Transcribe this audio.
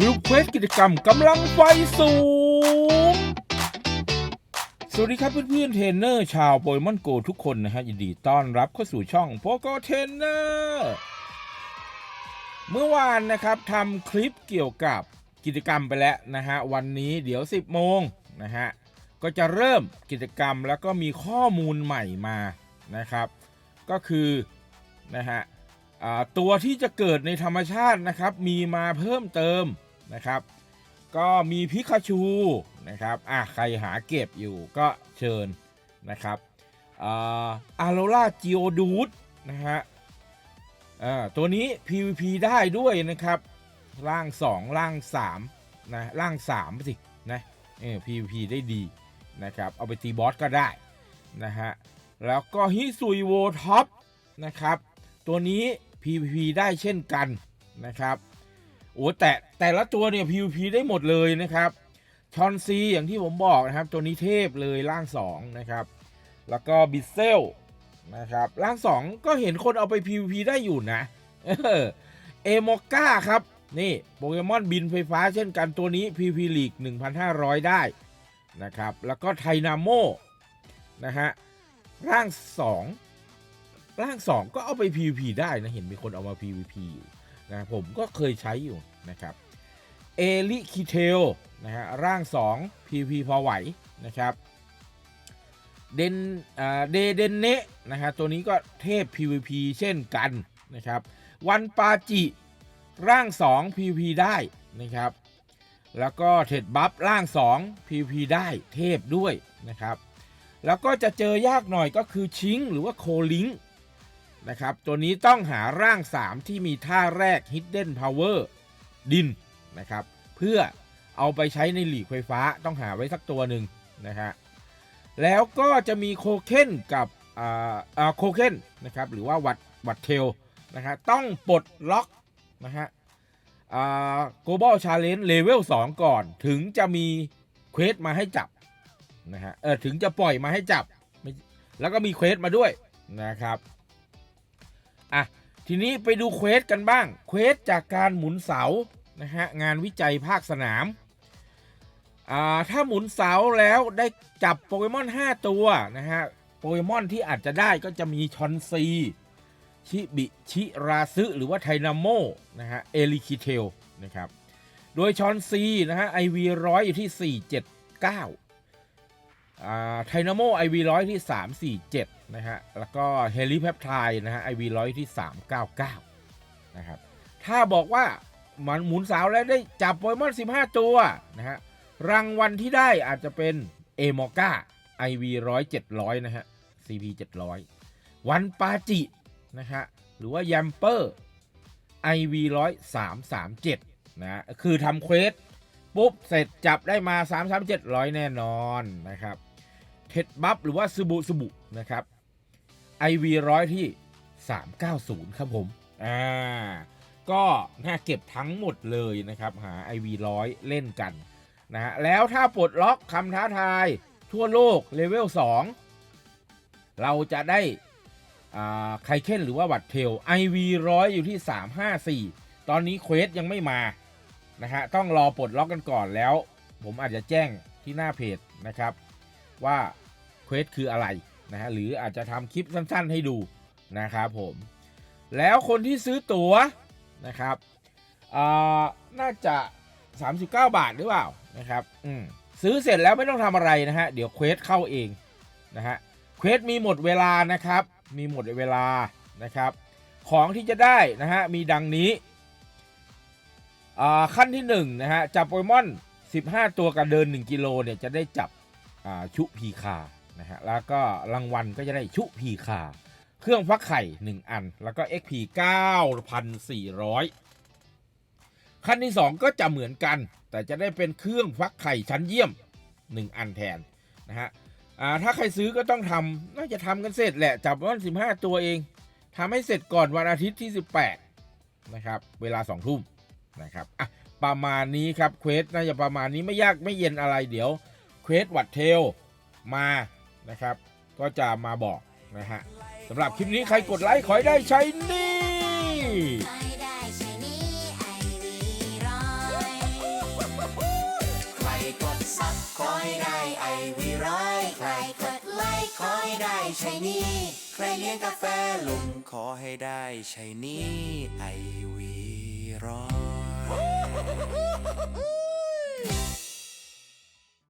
สรุปเควสกิจกรรมกำลังไฟสูง สวัสดีครับเพื่อนๆเทรนเนอร์ชาวโปเกมอนโกทุกคนนะฮะยินดีต้อนรับเข้าสู่ช่องโปโกเทรนเนอร์เมื่อวานนะครับทำคลิปเกี่ยวกับกิจกรรมไปแล้วนะฮะ วันนี้เดี๋ยว 10 โมงนะฮะ ก็จะเริ่มกิจกรรมแล้วก็มีข้อมูลใหม่มานะครับ ก็คือนะฮะตัวที่จะเกิดในธรรมชาตินะครับ มีมาเพิ่มเติม นะครับ ก็มีพิคาชูนะครับอะใครหาเก็บอยู่ก็เชิญนะครับอาโรล่าจิโอดูดนะฮะอ่าตัวนี้ PVP ได้ด้วยนะครับร่าง 2 ร่าง3นะร่าง3สินะเออ PVP ได้ดีนะครับ เอาไปตีบอสก็ได้นะฮะแล้วก็ฮิซุยโวท็อปนะครับ ตัวนี้ PVP ได้เช่นกันนะครับ โอ้แต่แต่ละตัวเนี่ย PVP ได้หมดเลยนะครับชอนซีอย่างที่ผมบอกนะครับ ตัวนี้เทพเลยร่าง 2 นะครับ แล้วก็บิเซลนะครับร่าง 2 ก็เห็นคนเอาไป PVP ได้อยู่นะเออเอโมก้าครับ นี่โปเกมอนบินไฟฟ้าเช่นกันตัวนี้ PVP ลีก 1,500 ได้นะครับ แล้วก็ไทนาโมนะฮะร่าง 2 ร่าง 2 ก็เอาไป PVP ได้นะ เห็นมีคนเอามา PVP อยู่ นะผมก็เคยใช้อยู่นะครับเอลิคิเทลนะฮะร่าง 2 PP พอไหวนะครับเดนเดเดนเนะนะฮะตัวนี้ก็เทพ PVP เช่นกันนะครับวันปาจิร่าง 2 PVP ได้นะครับแล้วก็เทดบัฟร่าง 2 PVP ได้เทพด้วยนะครับแล้วก็จะเจอยากหน่อยก็คือชิงหรือว่าโคลิง นะครับ ตัวนี้ต้องหาร่าง 3 ที่มีท่าแรก Hidden Power ดินนะครับ เพื่อเอาไปใช้ในหลีกไฟฟ้าต้องหาไว้สักตัวหนึ่งนะฮะแล้วก็จะมีโคเคนกับอ่าอ่าโคเคนนะครับหรือว่าวัดวัดเทลนะครับต้องปลดล็อกนะฮะอ่า global challenge level 2 ก่อนถึงจะมีเควสมาให้จับนะฮะเออถึงจะปล่อยมาให้จับ แล้วก็มีเควสมาด้วยนะครับ อะทีนี้ไปดูเควสกันบ้าง เควสจากการหมุนเสา นะฮะ งานวิจัยภาคสนาม อ่า ถ้าหมุนเสาแล้วได้จับโปเกมอน 5 ตัว นะฮะ โปเกมอนที่อาจจะได้ก็จะมีชอนซี ชิบิ ชิราซึ หรือว่าไทนาโม นะฮะ เอลิคิเทล นะครับ โดยชอนซี นะฮะ ไอวีร้อยอยู่ที่ 479อ่า ไทนาโมไอวีร้อยที่ 347 นะฮะ แล้วก็เฮลิแพปไทด์นะฮะไอวีร้อยที่ 399 นะครับ ถ้าบอกว่ามันหมุนสาวแล้วได้จับโปเกมอน 15 ตัวนะฮะ รางวัลที่ได้อาจจะเป็นเอโมกาไอวีร้อยเจ็ดร้อยนะฮะ CP 700วันปาจิ นะฮะ หรือว่ายัมเปอร์ IV ร้อยสามสามเจ็ดนะคือทำเควสปุ๊บ เสร็จจับได้มา 3 3 7 ร้อยแน่นอนนะครับ เท็ดบัฟหรือว่าซูบุซูบุนะครับ IV ร้อยที่ 390 ครับผม อ่า ก็น่าเก็บทั้งหมดเลยนะครับ หา IV ร้อยเล่นกันนะฮะแล้วถ้าปลดล็อกคำท้าทายทั่วโลกเลเวล 2 เราจะได้ไคเคนหรือว่าวัดเทล IV ร้อยอยู่ที่ 354 ตอนนี้เควสยังไม่มานะฮะต้องรอปลดล็อกกันก่อนแล้ว ผมอาจจะแจ้งที่หน้าเพจนะครับ ว่าเควสคืออะไรนะฮะหรืออาจจะทำคลิปสั้นๆให้ดูนะครับผม แล้วคนที่ซื้อตั๋วนะครับอ่าน่าจะ 39 บาทหรือเปล่านะครับอืมซื้อเสร็จแล้วไม่ต้องทำอะไรนะฮะ เดี๋ยวเควสเข้าเองนะฮะเควสมีหมดเวลานะครับ มีหมดเวลานะครับ ของที่จะได้นะฮะมีดังนี้ขั้นที่1นนะฮะจับโปเกมอน 15 ตัวกับเดิน 1 กิโลเนี่ยจะได้จับ ชุพีคานะฮะแล้วก็รางวัลก็จะได้ชุพีคา เครื่องฟักไข่ 1 อัน แล้วก็ XP 9,400 ขั้นที่ 2 ก็จะเหมือนกัน แต่จะได้เป็นเครื่องฟักไข่ชั้นเยี่ยม 1 อันแทนนะฮะถ้าใครซื้อก็ต้องทำน่าจะทำกันเสร็จแหละ จับวันสิบห้าตัวเองทำให้เสร็จก่อนวันอาทิตย์ที่ 18 นะครับ เวลา 2 ทุ่มนะครับอะประมาณนี้ครับเควสน่าจะประมาณนี้ไม่ยากไม่เย็นอะไรเดี๋ยว ควสวัดเทลมานะครับ ก็จะมาบอกนะฮะสำหรับคลิปนี้ใครกดไลค์ขอให้ได้ใช้นี่ไม่ได้ใช่นี้ไอยขอให้ได้ไอวีร้อยใครกดไลค์ขอให้ได้ใช่นี่ใครเลี้ยงกาแฟลุงขอให้ได้ใช่นี่ไอวีร้อย